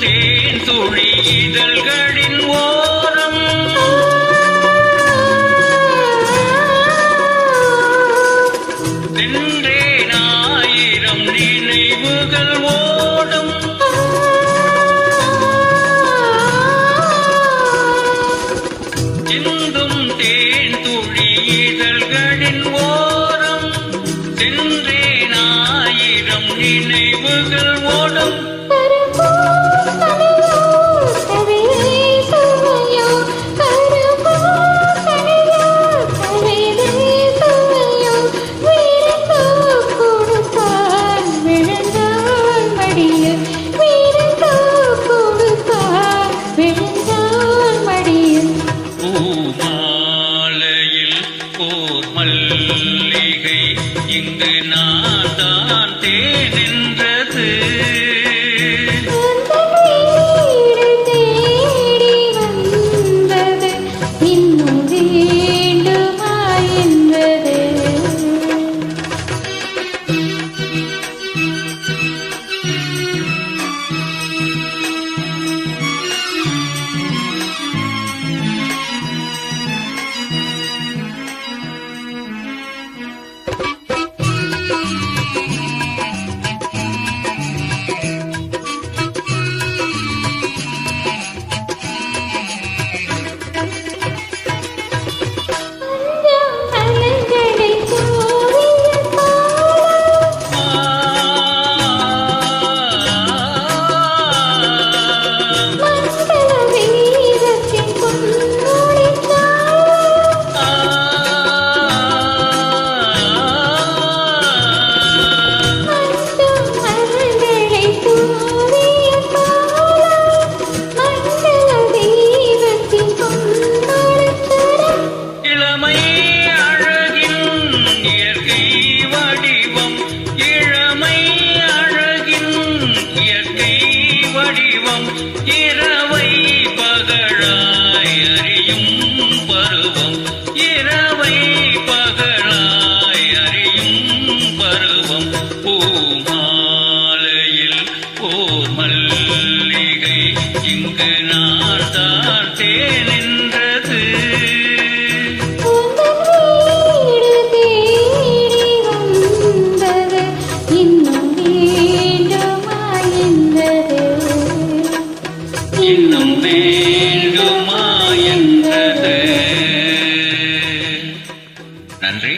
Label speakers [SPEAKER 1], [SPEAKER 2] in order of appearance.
[SPEAKER 1] தேன் துளி இதழ்களின் ஓரம். நினைவுகள் ஓடும். சிந்தும் தேன் துளி இதழ்களின் ஓரம். சென்றேன் ஆயிரம் நினைவுகள் ஓடும். மல்லிகை இங்கு நான் வடிவம் இரவை பகழாய் அறியும் பருவம். இரவை பகழாய் அறியும் பருவம். பூமாலையில் ஓர் மல்லிகை இங்கு நான் தான் தேனின்றது இன்னும் வேண்டுமா என்றது நன்றி.